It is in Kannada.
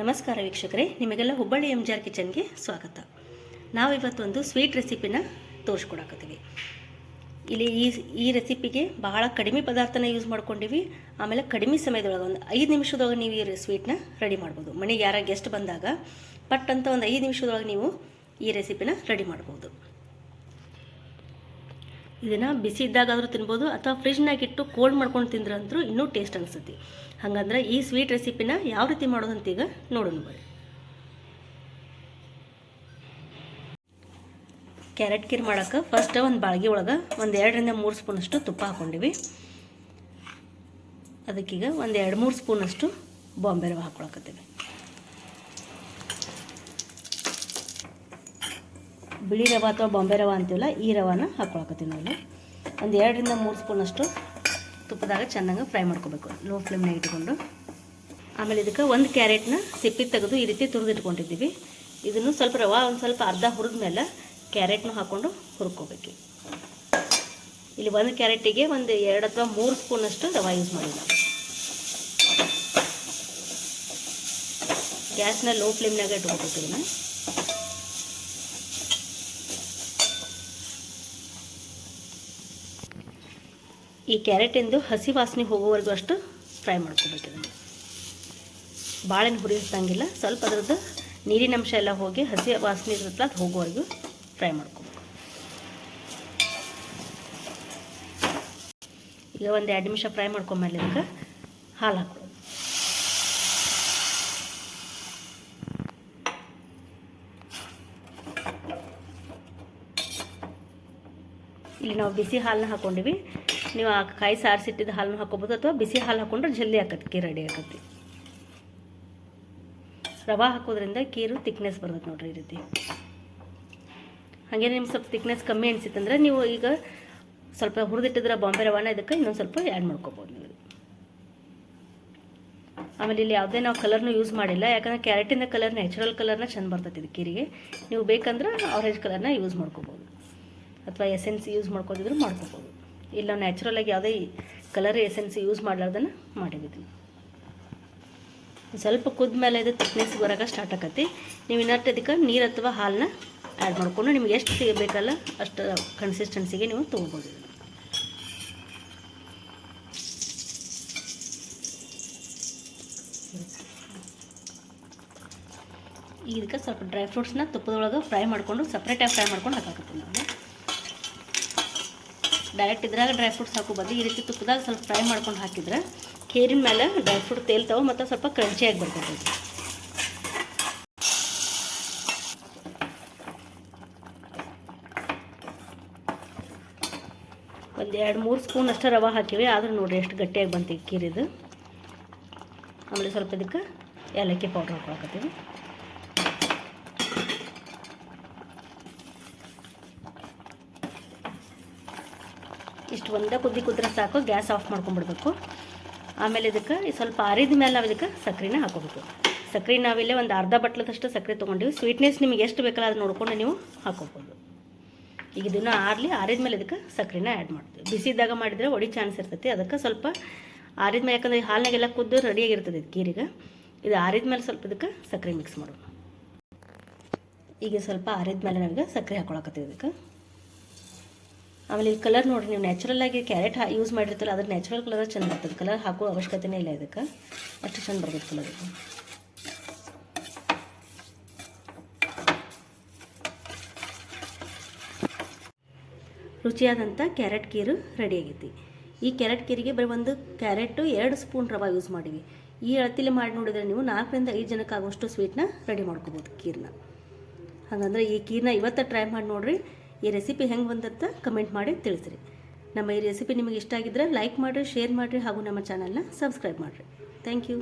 ನಮಸ್ಕಾರ ವೀಕ್ಷಕರೇ, ನಿಮಗೆಲ್ಲ ಹುಬ್ಬಳ್ಳಿ ಎಂ ಜಿ ಆರ್ ಕಿಚನ್ಗೆ ಸ್ವಾಗತ. ನಾವಿವತ್ತೊಂದು ಸ್ವೀಟ್ ರೆಸಿಪಿನ ತೋರಿಸ್ಕೊಡಕತ್ತೀವಿ. ಇಲ್ಲಿ ಈ ಈ ರೆಸಿಪಿಗೆ ಬಹಳ ಕಡಿಮೆ ಪದಾರ್ಥನ ಯೂಸ್ ಮಾಡ್ಕೊಂಡಿವಿ, ಆಮೇಲೆ ಕಡಿಮೆ ಸಮಯದೊಳಗೆ ಒಂದು ಐದು ನಿಮಿಷದೊಳಗೆ ನೀವು ಈ ಸ್ವೀಟ್ನ ರೆಡಿ ಮಾಡ್ಬೋದು. ಮನೆಗೆ ಯಾರ ಗೆಸ್ಟ್ ಬಂದಾಗ, ಪಟ್ ಅಂತ ಒಂದು ಐದು ನಿಮಿಷದೊಳಗೆ ನೀವು ಈ ರೆಸಿಪಿನ ರೆಡಿ ಮಾಡ್ಬೋದು. ಇದನ್ನು ಬಿಸಿ ಇದ್ದಾಗಾದರೂ ತಿನ್ಬೋದು ಅಥವಾ ಫ್ರಿಜ್ನಾಗಿಟ್ಟು ಕೋಲ್ಡ್ ಮಾಡ್ಕೊಂಡು ತಿಂದ್ರಂತೂ ಇನ್ನೂ ಟೇಸ್ಟ್ ಅನಿಸುತ್ತೆ. ಹಾಗಂದ್ರೆ ಈ ಸ್ವೀಟ್ ರೆಸಿಪಿನ ಯಾವ ರೀತಿ ಮಾಡೋದಂತ ಈಗ ನೋಡೋಣ ಬರ್ರಿ ಕ್ಯಾರೆಟ್ ಕೀರ್ ಮಾಡೋಕೆ ಫಸ್ಟ್ ಒಂದು ಬಾಳ್ಗೆ ಒಳಗೆ ಒಂದು ಎರಡರಿಂದ ಮೂರು ಸ್ಪೂನಷ್ಟು ತುಪ್ಪ ಹಾಕ್ಕೊಂಡಿವಿ ಅದಕ್ಕೀಗ ಒಂದು ಎರಡು ಮೂರು ಸ್ಪೂನಷ್ಟು ಬಾಂಬೆ ರವೆ ಹಾಕ್ಕೊಳಕತ್ತೀವಿ ಬಿಳಿ ರವೆ ಅಥವಾ ಬೊಂಬೆ ರವೆ ಅಂತೀವಲ್ಲ, ಈ ರವಾನ ಹಾಕ್ಕೊಳಕತ್ತೀವಿ ನಾವು ಒಂದು ಎರಡರಿಂದ ಮೂರು ಸ್ಪೂನಷ್ಟು ತುಪ್ಪದಾಗ ಚೆನ್ನಾಗಿ ಫ್ರೈ ಮಾಡ್ಕೋಬೇಕು. ಲೋ ಫ್ಲೇಮ್ನಾಗ ಇಟ್ಕೊಂಡು. ಆಮೇಲೆ ಇದಕ್ಕೆ ಒಂದು ಕ್ಯಾರೆಟ್ನ ಸಿಪ್ಪಿ ತೆಗೆದು ಈ ರೀತಿ ತುರಿದಿಟ್ಕೊಂಡಿದ್ದೀವಿ. ಇದನ್ನು ಸ್ವಲ್ಪ ರವೆ, ಒಂದು ಸ್ವಲ್ಪ ಅರ್ಧ ಹುರಿದ ಮೇಲೆ ಕ್ಯಾರೆಟ್ನು ಹಾಕ್ಕೊಂಡು ಹುರ್ಕೋಬೇಕು. ಇಲ್ಲಿ ಒಂದು ಕ್ಯಾರೆಟಿಗೆ ಒಂದು ಎರಡು ಅಥವಾ ಮೂರು ಸ್ಪೂನಷ್ಟು ರವೆ ಯೂಸ್ ಮಾಡಿ ನಾವು ಗ್ಯಾಸ್ನ ಲೋ ಫ್ಲೇಮ್ನಾಗ ಇಟ್ಕೊಬೇಕು ಇದನ್ನು ಈ ಕ್ಯಾರೆಟಿಂದು ಹಸಿ ವಾಸನೆ ಹೋಗೋವರೆಗೂ ಅಷ್ಟು ಫ್ರೈ ಮಾಡ್ಕೋಬೇಕು ಇದನ್ನು ಭಾಳೇನು ಹುರಿಯಿಸ್ದಂಗಿಲ್ಲ ಸ್ವಲ್ಪ ಅದ್ರದ್ದು ನೀರಿನಂಶ ಎಲ್ಲ ಹೋಗಿ ಹಸಿ ವಾಸನೆ ಇರುತ್ತಲ್ಲ ಅದು ಹೋಗೋವರೆಗೂ ಫ್ರೈ ಮಾಡ್ಕೋಬೇಕು. ಈಗ ಒಂದು ಎರಡು ನಿಮಿಷ ಫ್ರೈ ಮಾಡ್ಕೊಂಬಲ್ಲಿ ಇದಕ್ಕೆ ಹಾಲು ಹಾಕೋದು ಇಲ್ಲಿ ನಾವು ಬಿಸಿ ಹಾಲನ್ನ ಹಾಕ್ಕೊಂಡಿವಿ ನೀವು ಆ ಕಾಯಿ ಸಾರಿಸಿಟ್ಟಿದ್ದ ಹಾಲನ್ನು ಹಾಕೋಬೋದು ಅಥವಾ ಬಿಸಿ ಹಾಲು ಹಾಕೊಂಡ್ರೆ ಜಲ್ದಿ ಆಕತ್ತೆ ಕೀರು ರೆಡಿ ಆಗತ್ತೆ ರವೆ ಹಾಕೋದ್ರಿಂದ ಕೀರು ತಿಕ್ನೆಸ್ ಬರ್ತದೆ ನೋಡ್ರಿ ಈ ರೀತಿ. ಹಾಗೆ ನಿಮ್ಗೆ ಸ್ವಲ್ಪ ತಿಕ್ನೆಸ್ ಕಮ್ಮಿ ಅನಿಸಿತ್ತಂದ್ರೆ ನೀವು ಈಗ ಸ್ವಲ್ಪ ಹುರಿದಿಟ್ಟಿದ್ರೆ ಬಾಂಬೆ ರವಾನ, ಇದಕ್ಕೆ ಇನ್ನೊಂದು ಸ್ವಲ್ಪ ಆ್ಯಡ್ ಮಾಡ್ಕೋಬೋದು ನೀವು. ಆಮೇಲೆ ಇಲ್ಲಿ ಯಾವುದೇ ನಾವು ಕಲರ್ನು ಯೂಸ್ ಮಾಡಿಲ್ಲ, ಯಾಕಂದ್ರೆ ಕ್ಯಾರೆಟಿನ ಕಲರ್ ನ್ಯಾಚುರಲ್ ಕಲರ್ನ ಚೆಂದ ಬರ್ತೈತೆ ಇದು ಕೀರಿಗೆ. ನೀವು ಬೇಕಂದ್ರೆ ಆರೆಂಜ್ ಕಲರ್ನ ಯೂಸ್ ಮಾಡ್ಕೋಬೋದು. ಅಥವಾ ಎಸೆನ್ಸ್ ಯೂಸ್ ಮಾಡ್ಕೋದಿದ್ರು ಮಾಡ್ಕೋಬೋದು. ಇಲ್ಲ ನ್ಯಾಚುರಲಾಗಿ ಯಾವುದೇ ಕಲರ್ ಎಸೆನ್ಸ್ ಯೂಸ್ ಮಾಡ್ಲಾರ್ದನ್ನ ಮಾಡಿದ್ದೀವಿ ಸ್ವಲ್ಪ ಕುದ್ದ ಮೇಲೆ ಇದು ಥಿಕ್ನೆಸ್ ಬರೋಕೆ ಸ್ಟಾರ್ಟ್ ಆಕತಿ. ನೀವು ಇನ್ನಷ್ಟು ಅದಕ್ಕೆ ನೀರು ಅಥವಾ ಹಾಲನ್ನ ಆ್ಯಡ್ ಮಾಡಿಕೊಂಡು ನಿಮ್ಗೆ ಎಷ್ಟು ಬೇಕಲ್ಲ ಅಷ್ಟು ಕನ್ಸಿಸ್ಟೆನ್ಸಿಗೆ ನೀವು ತೊಗೋಬೋದು. ಇದಕ್ಕೆ ಸ್ವಲ್ಪ ಡ್ರೈ ಫ್ರೂಟ್ಸ್ನ ತುಪ್ಪದೊಳಗೆ ಫ್ರೈ ಮಾಡಿಕೊಂಡು ಸಪ್ರೇಟಾಗಿ ಫ್ರೈ ಮಾಡ್ಕೊಂಡು ಹಾಕಾಕತ್ತೀನಿ ನಾವು. ಡೈರೆಕ್ಟ್ ಇದ್ರಾಗ ಡ್ರೈ ಫ್ರೂಟ್ಸ್ ಹಾಕೋ ಬದಲು ಈ ರೀತಿ ತುಪ್ಪದಾಗ ಸ್ವಲ್ಪ ಫ್ರೈ ಮಾಡ್ಕೊಂಡು ಹಾಕಿದ್ರೆ ಕೇರಿನ ಮೇಲೆ ಡ್ರೈ ಫ್ರೂಟ್ ತೇಲ್ತಾವೆ ಮತ್ತು ಸ್ವಲ್ಪ ಕ್ರಂಚಿಯಾಗಿ ಬರ್ತೈತೆ. ಒಂದು ಎರಡು ಮೂರು ಸ್ಪೂನ್ ಅಷ್ಟು ರವೆ ಹಾಕಿವಿ. ಆದರೂ ನೋಡಿರಿ ಎಷ್ಟು ಗಟ್ಟಿಯಾಗಿ ಬಂತು ಕೀರಿದು. ಆಮೇಲೆ ಸ್ವಲ್ಪ ಇದಕ್ಕೆ ಏಲಕ್ಕಿ ಪೌಡ್ರ್ ಹಾಕೊಳಕತ್ತೀವಿ. ಇಷ್ಟು ಒಂದೇ ಕುದ್ದಿ ಕುದ್ರೆ ಸಾಕು, ಗ್ಯಾಸ್ ಆಫ್ ಮಾಡ್ಕೊಂಡ್ಬಿಡ್ಬೇಕು ಆಮೇಲೆ ಇದಕ್ಕೆ ಸ್ವಲ್ಪ ಆರಿದ ಮೇಲೆ ನಾವು ಇದಕ್ಕೆ ಸಕ್ಕರೆನ ಹಾಕೋಬೇಕು. ಸಕ್ಕರೆ ನಾವಿಲ್ಲೇ ಒಂದು ಅರ್ಧ ಬಟ್ಲದಷ್ಟು ಸಕ್ಕರೆ ತೊಗೊಂಡಿವಿ. ಸ್ವೀಟ್ನೆಸ್ ನಿಮಗೆ ಎಷ್ಟು ಬೇಕಲ್ಲ ಅದು ನೋಡ್ಕೊಂಡು ನೀವು ಹಾಕೋಬೋದು. ಈಗ ಇದನ್ನು ಆರಲಿ, ಆರಿದ ಮೇಲೆ ಇದಕ್ಕೆ ಸಕ್ಕರೆನ ಆ್ಯಡ್ ಮಾಡ್ತೀವಿ. ಬಿಸಿದಾಗ ಮಾಡಿದರೆ ಒಡಿ ಚಾನ್ಸ್ ಇರ್ತೈತಿ. ಅದಕ್ಕೆ ಸ್ವಲ್ಪ ಆರಿದ ಮೇಲೆ, ಯಾಕಂದರೆ ಹಾಲಿನಾಗೆಲ್ಲ ಕುದ್ದು ರೆಡಿಯಾಗಿರ್ತದೆ ಇದು ಕೀರಿಗೆ. ಇದು ಆರಿದ ಮೇಲೆ ಸ್ವಲ್ಪ ಇದಕ್ಕೆ ಸಕ್ಕರೆ ಮಿಕ್ಸ್ ಮಾಡೋಣ ಈಗ ಸ್ವಲ್ಪ ಆರಿದ ಮೇಲೆ ನಮಗೆ ಸಕ್ಕರೆ ಹಾಕೊಳಕತ್ತೀವಿ ಇದಕ್ಕೆ. ಆಮೇಲೆ ಈ ಕಲರ್ ನೋಡಿರಿ, ನೀವು ನ್ಯಾಚುರಲ್ ಆಗಿ ಕ್ಯಾರೆಟ್ ಯೂಸ್ ಮಾಡಿರ್ತೀರ ಅದ್ರ ನ್ಯಾಚುರಲ್ ಕಲರ್ ಚೆಂದ ಬರ್ತದೆ ಕಲರ್ ಹಾಕೋ ಅವಶ್ಯಕತೆನೇ ಇಲ್ಲ ಇದಕ್ಕೆ. ಅಷ್ಟು ಚೆಂದ ಬರ್ತದೆ ಕಲರ್ ರುಚಿಯಾದಂಥ ಕ್ಯಾರೆಟ್ ಕೀರು ರೆಡಿ ಆಗೈತಿ. ಈ ಕ್ಯಾರೆಟ್ ಕೀರಿಗೆ ಬರೀ ಒಂದು ಕ್ಯಾರೆಟು ಎರಡು ಸ್ಪೂನ್ ರವೆ ಯೂಸ್ ಮಾಡಿವಿ. ಈ ಅಳತಿಲಿ ಮಾಡಿ ನೋಡಿದರೆ ನೀವು ನಾಲ್ಕರಿಂದ ಐದು ಜನಕ್ಕೆ ಆಗುವಷ್ಟು ಸ್ವೀಟ್ನ ರೆಡಿ ಮಾಡ್ಕೋಬೋದು ಕೀರನ್ನ ಹಾಗಂದ್ರೆ ಈ ಕೀರನ್ನ ಇವತ್ತು ಟ್ರೈ ಮಾಡಿ ನೋಡಿರಿ. ಈ ರೆಸಿಪಿ ಹೆಂಗೆ ಬಂದತ್ತ ಕಮೆಂಟ್ ಮಾಡಿ ತಿಳಿಸ್ರಿ. ನಮ್ಮ ಈ ರೆಸಿಪಿ ನಿಮಗೆ ಇಷ್ಟ ಆಗಿದ್ರೆ ಲೈಕ್ ಮಾಡಿರಿ ಶೇರ್ ಮಾಡಿರಿ ಹಾಗೂ ನಮ್ಮ ಚಾನಲ್ನ ಸಬ್ಸ್ಕ್ರೈಬ್ ಮಾಡಿರಿ. Thank you